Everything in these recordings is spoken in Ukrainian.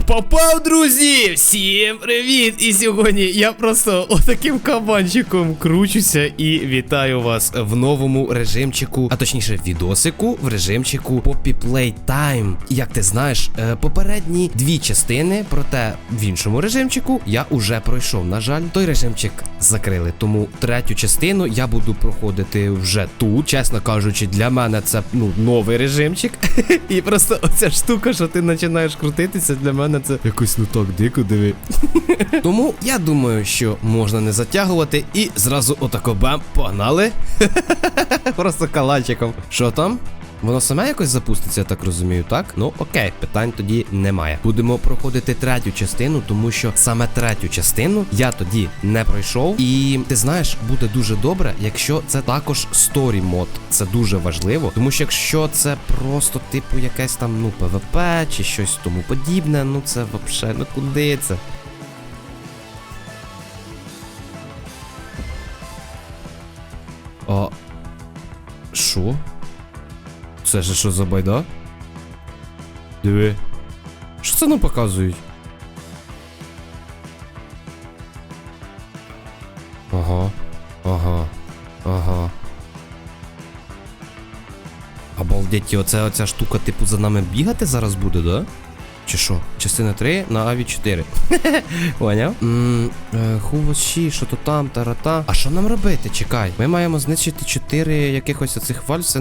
Попав, друзі! Всім привіт! І сьогодні я просто отаким кабанчиком кручуся і вітаю вас в новому режимчику, а точніше відосику в режимчику Poppy Playtime. Як ти знаєш, е, попередні дві частини, проте в іншому режимчику я уже пройшов. На жаль, той режимчик закрили. Тому третю частину я буду проходити вже тут. Чесно кажучи, для мене це ну новий режимчик. І просто оця штука, що ти починаєш крутитися, для мене це якось ну так дико диви. Тому я думаю, що можна не затягувати і зразу отако бам, погнали. Просто калачиком. Що там? Воно саме якось запуститься, я так розумію, так? Ну окей, питань тоді немає. Будемо проходити третю частину, тому що саме третю частину я тоді не пройшов. І ти знаєш, буде дуже добре, якщо це також сторі мод. Це дуже важливо, тому що якщо це просто типу якесь там ну ПВП чи щось тому подібне, ну це взагалі, ну куди це? А. Що? Це ж що за байда? Диви. Що це нам показують? Ага. Ага. Ага. Обалдеть, оце оця штука, типу, за нами бігати зараз буде, да? Чи що? Частина 3 на Аві 4. Поняв? Хувоші, що то там, тарата. А що нам робити? Чекай. Ми маємо знищити 4 якихось оцих вальс е,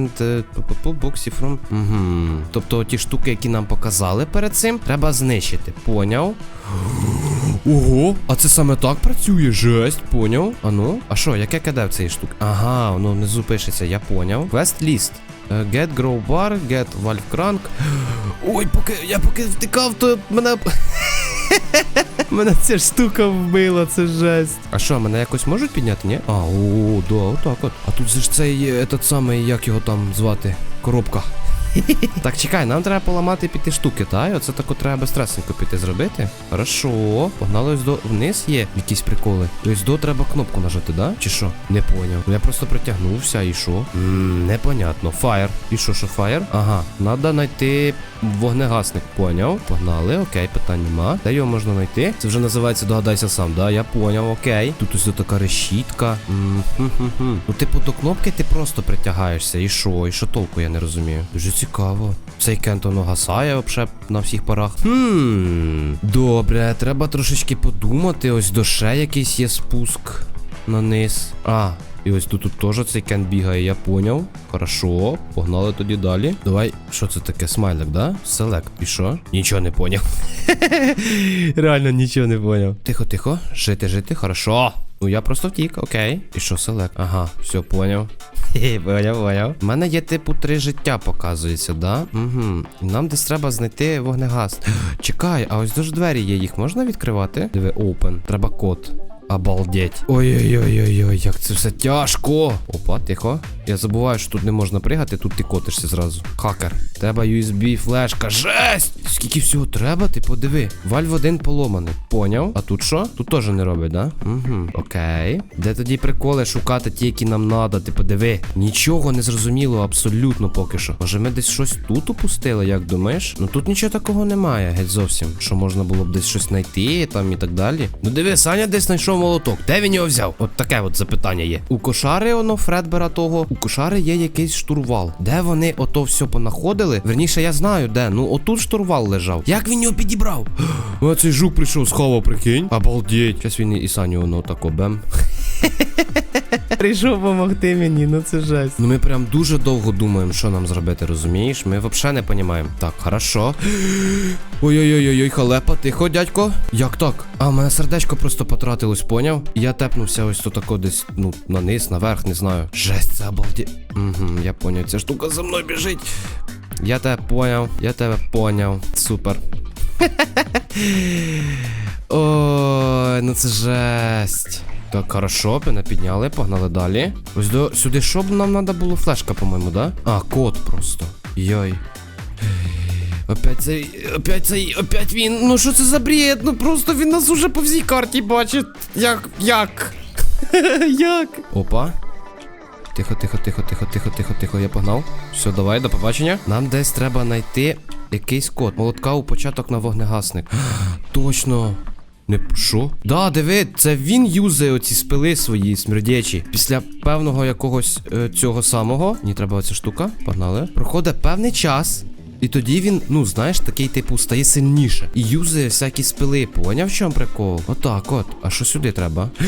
from. Угу. Тобто ті штуки, які нам показали перед цим, треба знищити. Поняв? Ого, а це саме так працює, жесть, поняв? А ну, а що, яке КД в цієї штуки? Ага, воно внизу пишеться, я поняв. Quest list. Е, Get Grow Bar, Get Valve Crank. Ой, поки я поки втикав, то мене. Мене ця штука вбила, це жесть. А що, мене якось можуть підняти, ні? А, о, да, отак от. А тут же ж цей е, этот самий, як його там звати? Коробка. Так, чекай, нам треба поламати піти штуки, та? І оце тако треба безстресненько піти зробити. Хорошо. Погнали ось до вниз є якісь приколи. Ось до треба кнопку нажати, да? Чи що? Не поняв. Я просто притягнувся і що? Непонятно. Фаєр. І що, що фаєр? Ага, треба знайти вогнегасник. Поняв. Погнали, окей, питань нема. Де його можна знайти? Це вже називається догадайся сам, да? Я поняв, окей. Тут ось така решітка. Ну, типу, до кнопки ти просто притягаєшся. І що? І що толку, я не розумію. Дуже цікаво. Цей кент воно гасає взагалі на всіх парах. Хм. Добре, треба трошечки подумати. Ось до ще якийсь є спуск на низ. А. І ось тут, тут теж цей кент бігає, я поняв. Хорошо, погнали тоді далі. Давай, що це таке? Смайлик, да? Селект. І що? Нічого не поняв. Реально нічого не поняв. Тихо, тихо. Жити, жити, хорошо. Ну я просто втік, окей. І що, селект? Ага, все, поняв. Хе, поняв, поняв. У мене є типу три життя, показується, да? Угу. Нам десь треба знайти вогнегаз. Чекай, а ось дуже двері є, їх можна відкривати? Диви, open. Треба код. Обалдеть. Ой-ой-ой-ой-ой, як це все тяжко. Опа, тихо. Я забуваю, що тут не можна пригати, тут ти котишся зразу. Хакер. Треба USB флешка. Жесть! Скільки всього треба, ти подиви. Вальв один поломаний. Поняв? А тут що? Тут теж не робить, да? Угу. Окей. Де тоді приколи шукати ті, які нам надо? Ти подиви. Нічого не зрозуміло абсолютно поки що. Може ми десь щось тут упустили, як думаєш? Ну тут нічого такого немає, геть зовсім. Що можна було б десь щось знайти там і так далі. Ну диви, Саня десь знайшов молоток. Де він його взяв? От таке от запитання є. У кошари воно Фредбера того. У кошари є якийсь штурвал. Де вони ото все понаходили? Верніше, я знаю, де. Ну отут штурвал лежав. Як він його підібрав? А цей жук прийшов з хова, прикинь. Обалдеть. Зараз він і Саню воно тако бем. Прийшов помогти мені, ну це жесть. Ну ми прям дуже довго думаємо, що нам зробити, розумієш? Ми взагалі не розуміємо. Так, хорошо. Ой-ой-ой, халепа, тихо, дядько. Як так? А, в мене сердечко просто потратилось, поняв? Я тепнувся ось тут тако десь, ну, на низ, наверх, не знаю. Жесть, це обалді. Угу, я поняв, ця штука за мною біжить. Я тебе поняв, я тебе поняв. Супер. Ой, ну це жесть. Так, хорошо, мене підняли, погнали далі. Ось до сюди що б нам треба було флешка, по-моєму, да? А, код просто. Йой. Опять цей, опять цей, опять він. Ну що це за бред? Ну просто він нас уже по всій карті бачить. Як, як? Як? Опа. Тихо, тихо, тихо, тихо, тихо, тихо, тихо. Я погнав. Все, давай, до побачення. Нам десь треба знайти якийсь код. Молотка у початок на вогнегасник. Точно. Не що? Да, диви, це він юзає оці спили свої смердячі. Після певного якогось е, цього самого. Мені треба оця штука. Погнали. Проходить певний час. І тоді він, ну знаєш, такий типу стає сильніше. І юзає всякі спили. Поняв, в чому прикол? Отак от. А що сюди треба?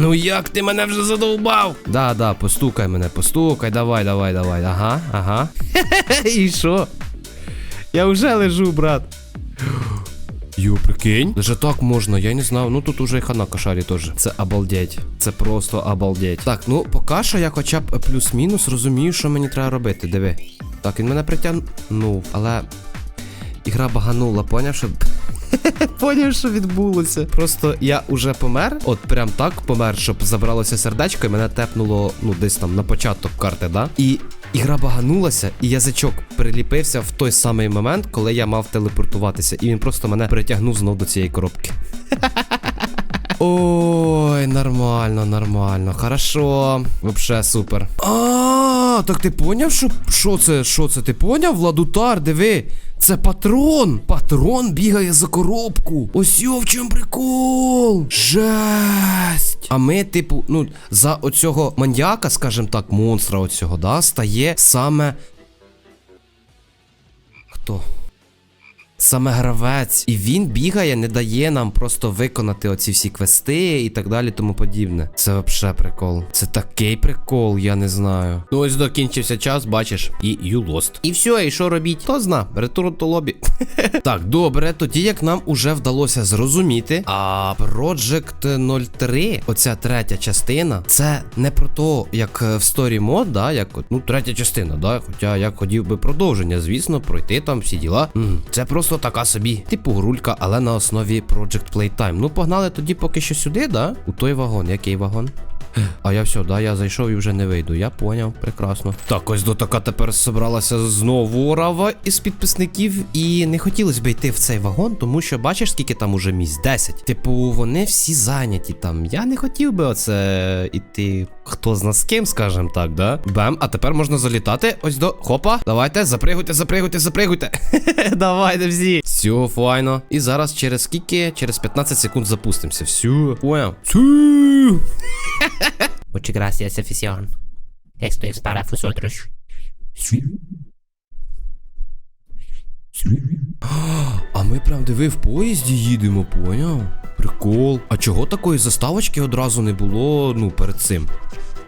Ну як ти мене вже задовбав? Да, да, постукай мене, постукай, давай, давай, давай. Ага, ага. І що? Я вже лежу, брат. Йо, прикинь. Даже так можна, я не знав. Ну тут уже і хана кошарі теж. Це обалдеть. Це просто обалдеть. Так, ну поки що я хоча б плюс-мінус розумію, що мені треба робити. Диви. Так, він мене притягнув, але. Ігра баганула, поняв, що. Поняв, що відбулося. Просто я уже помер, от прям так помер, щоб забралося сердечко, і мене тепнуло, ну, десь там на початок карти, да? І ігра баганулася, і язичок приліпився в той самий момент, коли я мав телепортуватися. І він просто мене притягнув знов до цієї коробки. Ой, нормально, нормально. Хорошо. Вообще супер. А, так ти поняв, що що це? Що це? Ти поняв, Владутар, диви. Це патрон. Патрон бігає за коробку. Ось йо в чому прикол. Жесть. А ми, типу, ну, за оцього маньяка, скажімо так, монстра оцього, да, стає саме. Хто? Саме гравець, і він бігає, не дає нам просто виконати оці всі квести і так далі, тому подібне. Це вообще прикол. Це такий прикол, я не знаю. Ну ось докінчився час, бачиш, і you lost. І все, і що робіть? Хто зна, ретурн то лобі. так, добре, тоді як нам уже вдалося зрозуміти, а Project 03, оця третя частина, це не про то, як в Story Mode, да, як ну, третя частина, да. Хоча я хотів би продовження, звісно, пройти там всі діла. Це просто така собі, типу грулька, але на основі Project Playtime. Ну, погнали тоді поки що сюди, да? У той вагон. Який вагон? А я все, да, я зайшов і вже не вийду. Я поняв, прекрасно. Так, ось до така тепер зібралася знову рава із підписників. І не хотілося б йти в цей вагон, тому що бачиш, скільки там уже місць? 10. Типу, вони всі зайняті там. Я не хотів би оце іти. Хто зна з ким, скажем так, да? Бем, а тепер можна залітати. Ось до. Хопа. Давайте, запригуйте, запригуйте, запригуйте. Давайте всі. Все, файно. І зараз через скільки? Через 15 секунд запустимося. Все. Поняв. Все. Muchas gracias, afición. Esto es para vosotros. А ми прям диви в поїзді їдемо, поняв? Прикол. А чого такої заставочки одразу не було, ну, перед цим?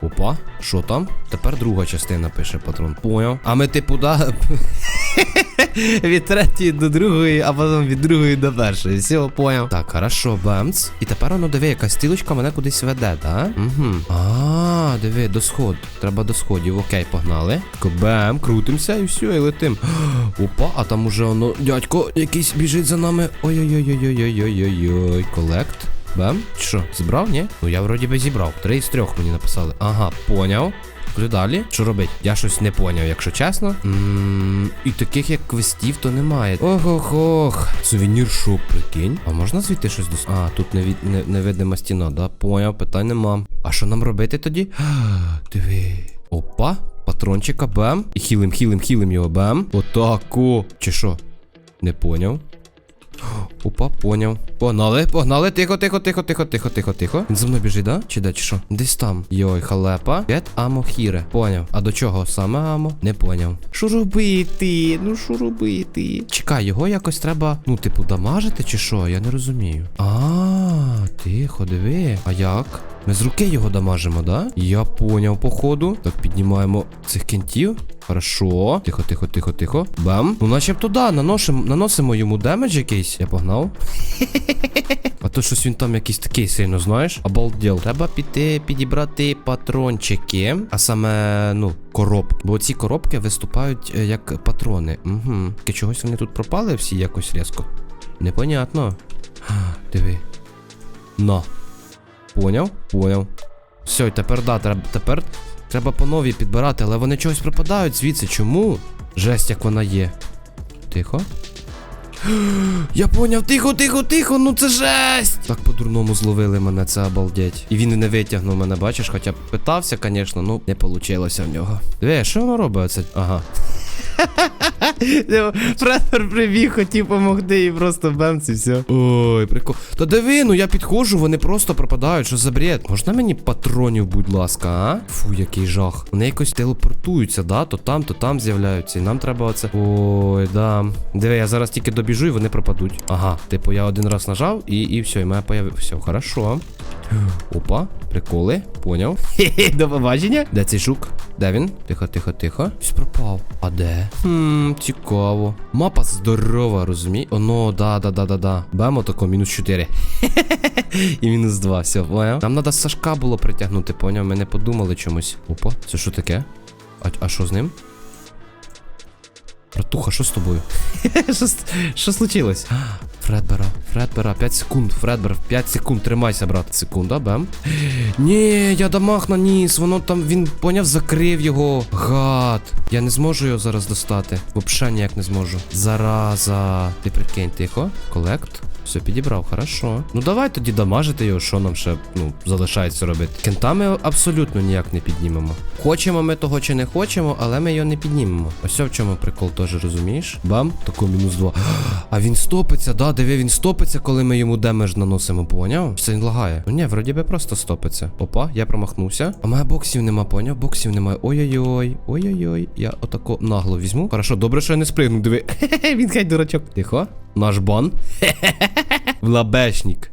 Опа, що там? Тепер друга частина пише патрон. Поняв. А ми типу, да. від третьої до другої, а потім від другої до першої. Все, поняв. Так, хорошо, бемц. І тепер воно диви, якась стрілочка мене кудись веде, да? Угу. А, диви, до сход. Треба до сходів. Окей, погнали. Бем, крутимося і все, і летим. Опа, а там уже воно, дядько, якийсь біжить за нами. Ой-ой-ой-ой-ой-ой-ой-ой. Колект. Бем? Що, зібрав, ні? Ну я вроді би зібрав. Три з трьох мені написали. Ага, поняв. Куди далі? Що робить? Я щось не поняв, якщо чесно. Ммм, і таких як квестів то немає. Ох-ох-ох. Сувенір шоп, прикинь. А можна звідти щось дос... А, тут невід... не... невидима стіна, да? Поняв, питань нема. А що нам робити тоді? Диви. Опа, патрончика, бем. І хілим, хілим, хілим його, бем. Отако. Чи що? Не поняв. Опа, поняв. Погнали, погнали. Тихо, тихо, тихо, тихо, тихо, тихо, тихо. Він за мною біжить, да? Чи де, чи що? Десь там. Йой, халепа. Get амо хіре. Поняв. А до чого саме амо? Не поняв. Що робити? Ну що робити? Чекай, його якось треба, ну, типу, дамажити чи що? Я не розумію. А, тихо, диви. А як? Ми з руки його дамажимо, да? Я поняв, походу. Так, піднімаємо цих кентів. Хорошо. Тихо, тихо, тихо, тихо. Бам. Ну, начебто, да, наносимо, наносимо йому демедж якийсь. Я погнав. А то щось він там якийсь такий сильно, знаєш? Обалдел. Треба піти підібрати патрончики, а саме, ну, коробки. Бо ці коробки виступають е, як патрони. Угу. Таки чогось вони тут пропали всі якось різко. Непонятно. Диви. На. Поняв? Поняв. Все, тепер да, треба, тепер треба по новій підбирати, але вони чогось пропадають звідси. Чому? Жесть, як вона є. Тихо. Я поняв, тихо, тихо, тихо, ну це жесть! Так по-дурному зловили мене, це обалдеть. І він не витягнув мене, бачиш, хоча б питався, звісно, ну не вийшло в нього. Диви, що воно робить оце? Ага. Фредбер прибіг, хотів помогти і просто бемці, все. Ой, прикол. Та диви, ну я підходжу, вони просто пропадають, що за бред. Можна мені патронів, будь ласка, а? Фу, який жах. Вони якось телепортуються, да? То там, то там з'являються. І нам треба оце. Ой, да. Диви, я зараз тільки добіжу і вони пропадуть. Ага, типу, я один раз нажав і, і все, і мене появи. Все, хорошо. Опа, приколи, поняв. Хе-хе, до побачення. Де цей жук? Де він? Тихо, тихо, тихо. Щось пропав. А де? Хм, цікаво. Мапа здорова, розумій? Оно, да, да, да, да, да. Бемо тако, мінус 4. І мінус 2, все, поняв? Нам треба Сашка було притягнути, поняв? Ми не подумали чомусь. Опа, це що таке? А, а що з ним? Братуха, що з тобою? що, що случилось? Фредбера, Фредбера, 5 секунд, Фредбер, 5 секунд, тримайся, брат. Секунда, бем. Ні, я дамаг наніс, воно там, він поняв, закрив його. Гад. Я не зможу його зараз достати. Вообще ніяк не зможу. Зараза. Ти прикинь, тихо. Колект. Все, підібрав, хорошо. Ну давай тоді дамажити його, що нам ще ну, залишається робити. Кента ми абсолютно ніяк не піднімемо. Хочемо ми того чи не хочемо, але ми його не піднімемо. Ось в чому прикол теж розумієш? Бам, тако мінус два. А він стопиться, да, диви, він стопиться, коли ми йому демедж наносимо, поняв? Це він лагає. Ну ні, вроді би просто стопиться. Опа, я промахнувся. А мене боксів нема, поняв? Боксів немає. Ой-ой-ой, ой-ой-ой. Я отако нагло візьму. Хорошо, добре, що я не спригну, диви. Хе-хе, він хай дурачок. Тихо. Наш бан. Влабешник. лабешник.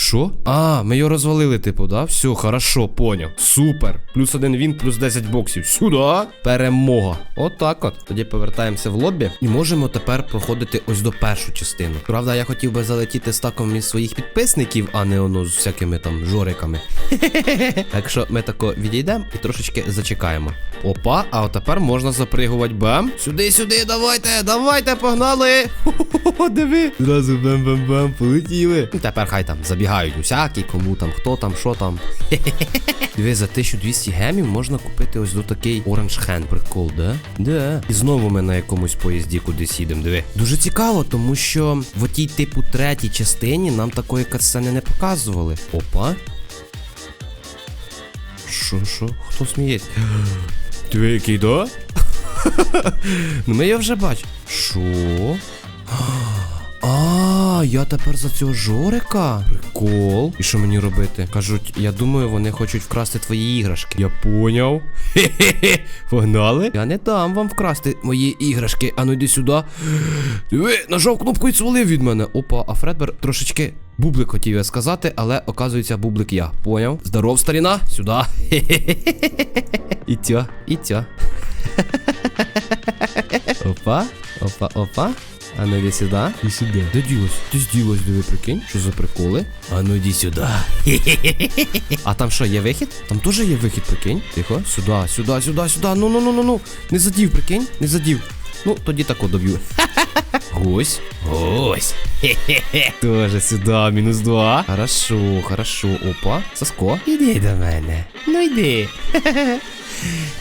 Що? А, ми його розвалили, типу, да? Все, хорошо, поняв. Супер. Плюс один він, плюс 10 боксів. Сюда. Перемога. Отак от. Тоді повертаємося в лобі і можемо тепер проходити ось до першу частину. Правда, я хотів би залетіти стаком із своїх підписників, а не воно з всякими там жориками. Так що ми тако відійдемо і трошечки зачекаємо. Опа, а от тепер можна запригувати бам. Сюди, сюди, давайте, давайте, погнали. Хо-хо-хо, диви. Зразу бам-бам-бам, полетіли. І тепер хай там забігають усякі, кому там, хто там, що там. Диви, за 1200 гемів можна купити ось до такий Orange Hand. Прикол, да? Да. І знову ми на якомусь поїзді кудись їдемо, диви. Дуже цікаво, тому що в отій типу третій частині нам такої катсцени не показували. Опа. Що, що? Хто сміється? Диви, який, да? ну ми його вже бачимо. Що? А, я тепер за цього жорика? Прикол. І що мені робити? Кажуть, я думаю, вони хочуть вкрасти твої іграшки. Я поняв. Хе-хе-хе. Погнали? Я не дам вам вкрасти мої іграшки. А ну йди сюди. Диви, нажав кнопку і свалив від мене. Опа, а Фредбер трошечки бублик хотів я сказати, але оказується бублик я. Поняв? Здоров, старіна, сюди. І тя, і тя. Опа, опа, опа. А ну іди сюди. Іди сюди. Де ділось? Ти зділось, диви, прикинь. Що за приколи? А ну іди сюди. А там що, є вихід? Там теж є вихід, прикинь. Тихо. Сюди, сюди, сюди, сюди. Ну, ну, ну, ну, ну. Не задів, прикинь, не задів. Ну, тоді тако доб'ю. Гусь. Гусь. Тоже сюди, мінус два. Хорошо, хорошо. Опа. Саско. Іди до мене. Ну йди.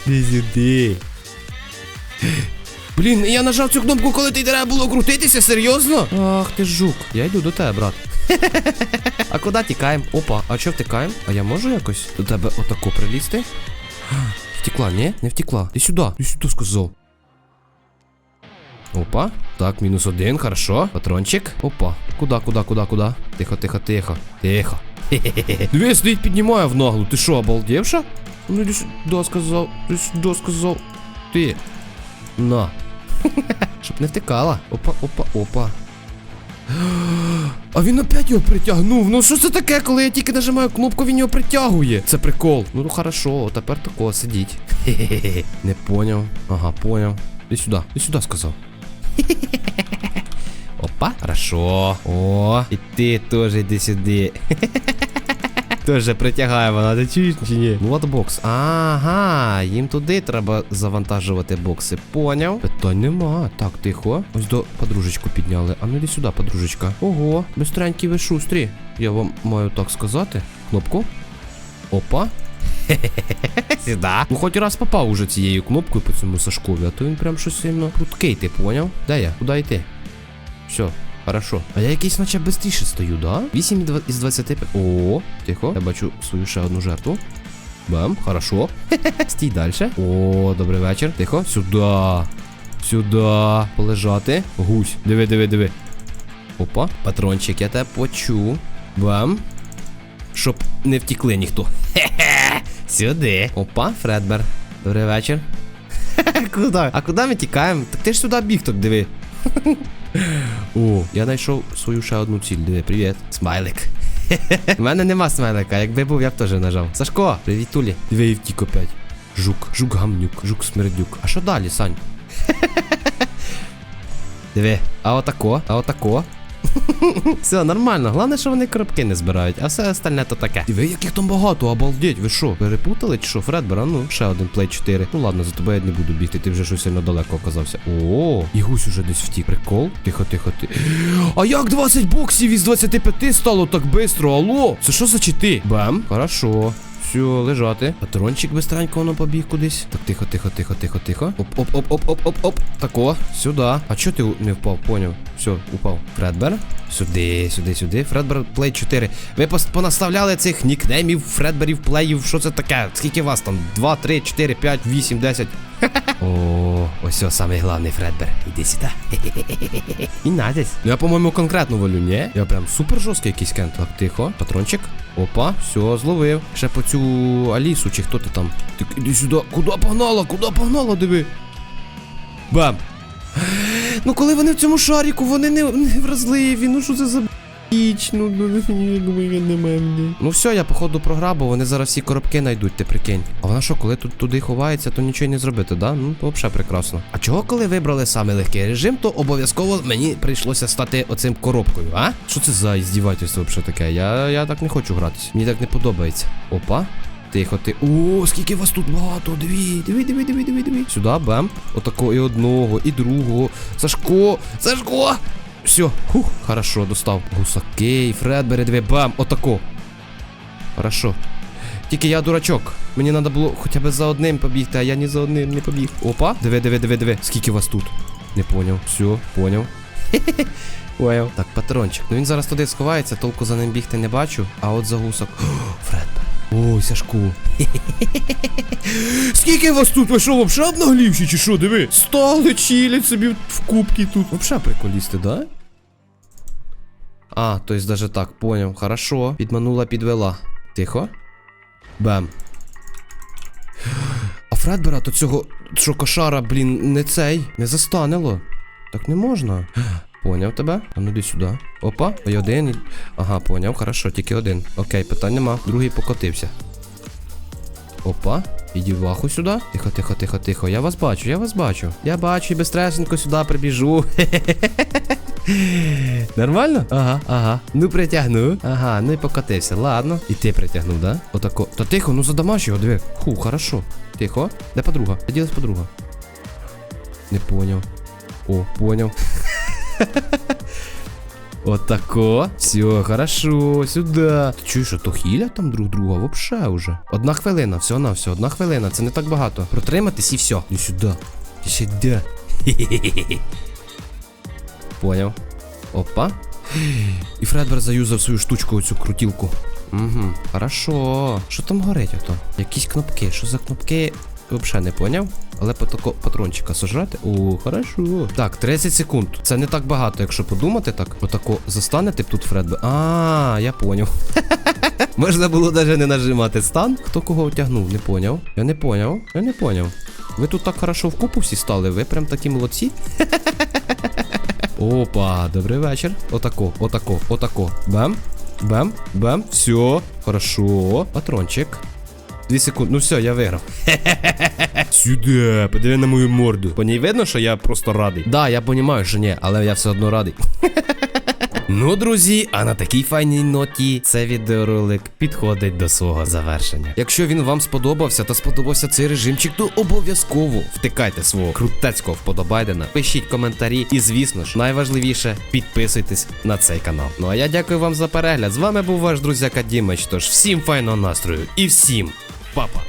Іди сюди. Блін, я нажав цю кнопку, коли ти треба було крутитися, серйозно? Ах ти жук. Я йду до тебе, брат. а куди тікаємо? Опа, а чого втикаємо? А я можу якось до тебе отако прилізти? Втекла, ні? Не втекла. Ти сюди, ти сюди сказав. Опа. Так, мінус один, хорошо. Патрончик. Опа. Куда, куда, куда, куда? Тихо, тихо, тихо. Тихо. Диви, стоїть, піднімає в наглу. Ти що, обалдевша? Ну іди сюди сказав. Ти сюди сказав. Ти. На. Щоб не втикала. Опа, опа, опа. А він опять його притягнув. Ну що це таке, коли я тільки нажимаю кнопку, він його притягує. Це прикол. Ну ну, хорошо, тепер тако сидіть. Хе-хе-хе. Не поняв. Ага, поняв. Іди сюди, іди сюди сказав. Опа, хорошо. О, і ти теж йди сюди. Тоже притягає вона, ти чуєш чи ні? Ну бокс. Ага, їм туди треба завантажувати бокси. Поняв? Питань нема. Так, тихо. Ось до подружечку підняли. А ну йди сюди, подружечка. Ого, бистренькі ви шустрі. Я вам маю так сказати. Кнопку. Опа. Сюда. Ну хоч раз попав уже цією кнопкою по цьому Сашкові, а то він прям щось сильно пруткий, ти поняв? Де я? Куди йти? Все, хорошо. А я якийсь наче бистріше стою, да? 8 із два- 25. О, тихо. Я бачу свою ще одну жертву. Бам, хорошо. Стій далі. О, добрий вечір. Тихо, сюди. Сюди. Полежати. Гусь. Диви, диви, диви. Опа, патрончик, я тебе почув. Бам. Щоб не втікли ніхто. Хе-хе. Сюди. Опа, Фредбер. Добрий вечір. Куди? А куди ми тікаємо? Так ти ж сюди біг, так диви. О, я знайшов свою ще одну ціль. Диви, привіт. Смайлик. У мене нема смайлика, якби був, я б теж нажав. Сашко, привіт, Тулі. Диви втік опять. Жук, жук гамнюк, жук смердюк. А що далі, Сань? Диви, а отако, а отако. Все, нормально. Головне, що вони коробки не збирають, а все остальне то таке. Диви, яких там багато, обалдеть, ви що? Перепутали чи що? Фредбер, а ну, ще один плей 4. Ну ладно, за тобою я не буду бігти, ти вже щось сильно далеко оказався. О, і гусь уже десь втік. Прикол. Тихо, тихо, тихо. А як 20 боксів із 25 стало так бистро? Алло? Це що за чити? Бам. Хорошо. Все, лежати. Патрончик бистренько воно побіг кудись. Так, тихо, тихо, тихо, тихо, тихо. Оп, оп, оп, оп, оп, оп, оп. Тако, сюди. А чого ти не впав? Поняв. Все, упав. Фредбер. Сюди, сюди, сюди. Фредбер Плей 4. Ви понаставляли цих нікнеймів, Фредберів, плеїв. Що це таке? Скільки вас там? 2, 3, 4, 5, 8, 10. О, ось о, самий главний Фредбер. Іди сюди. І надязь. Ну я, по-моєму, конкретно валю, ні? Я прям супер жорсткий якийсь кент. Так, тихо. Патрончик. Опа, все, зловив. Ще по цю Алісу, чи хто ти там? Ти іди сюди. Куди погнала? Куди погнала, диви? Бам! Ну коли вони в цьому шаріку, вони не, не вразливі. Ну що це за біч? Ну, якби не мене. Ну все, я походу програбу, вони зараз всі коробки знайдуть, ти прикинь. А вона що, коли тут туди ховається, то нічого не зробити, да? Ну, то взагалі прекрасно. А чого, коли вибрали саме легкий режим, то обов'язково мені прийшлося стати оцим коробкою, а? Що це за іздівательство взагалі таке? Я, я так не хочу гратись. Мені так не подобається. Опа. Тихо, ти. О, скільки вас тут багато. Диви, диви, диви, диви, диви, диви. Сюди, бам. Отако і одного, і другого. Сашко! Сашко! Все, хух, хорошо, достав. Гусаки, Фредбери, диви, бам, отако. Хорошо. Тільки я дурачок. Мені треба було хоча б за одним побігти, а я ні за одним не побіг. Опа, диви, диви, диви, диви. Скільки вас тут? Не поняв. Все, поняв. Поняв. Так, патрончик. Ну він зараз туди сховається, толку за ним бігти не бачу. А от за гусок. Фредбер. Ой, Сашку. Скільки вас тут? Ви що, вообще обнаглівші чи що, диви? Стали чилять собі в кубки тут. Вообще приколісти, да? А, то есть даже так, поняв. Хорошо. Підманула, підвела. Тихо. Бам. А Фредбера то цього, що кошара, блін, не цей, не застанело. Так не можна. Поняв тебе? А ну іди сюди. Опа, і один. Ага, поняв, хорошо, тільки один. Окей, питань нема. Другий покотився. Опа, іди ваху сюди. Тихо, тихо, тихо, тихо. Я вас бачу, я вас бачу. Я бачу і безстресенько сюди прибіжу. Нормально? Ага, ага. Ну притягну. Ага, ну і покотився. Ладно. І ти притягнув, да? Отако. Та тихо, ну задамаш його, диви. Ху, хорошо. Тихо. Де подруга? Де ділась подруга? Не поняв. О, поняв. Отако. Все, хорошо, сюди. Ти чуєш, то хілять там друг друга? Вообще уже. Одна хвилина, все на все, одна хвилина, це не так багато. Протриматись і все. І сюди. І сюди. Поняв. Опа. І Фредбер заюзав свою штучку, оцю крутілку. Угу, хорошо. Що там горить ото? Якісь кнопки. Що за кнопки? Взагалі не поняв. Але патрончика сожрати. О, хорошо. Так, 30 секунд. Це не так багато, якщо подумати так. Отако застанете б тут Фредбер. А, я поняв. Можна було навіть не нажимати стан. Хто кого отягнув, не поняв. Я не поняв. Я не поняв. Ви тут так хорошо вкупу всі стали, ви прям такі молодці. Опа, добрий вечір. Отако, отако, отако. Бем, бем, бем. Все. Хорошо. Патрончик. Дві секунди. Ну все, я виграв. Сюди, подиви на мою морду. По ній видно, що я просто радий. Да, я розумію, що ні, але я все одно радий. Ну, друзі, а на такій файній ноті це відеоролик підходить до свого завершення. Якщо він вам сподобався та сподобався цей режимчик, то обов'язково втикайте свого крутецького вподобайдена, пишіть коментарі і, звісно ж, найважливіше підписуйтесь на цей канал. Ну а я дякую вам за перегляд. З вами був ваш друзяка Дімич. Тож всім файного настрою і всім па-па!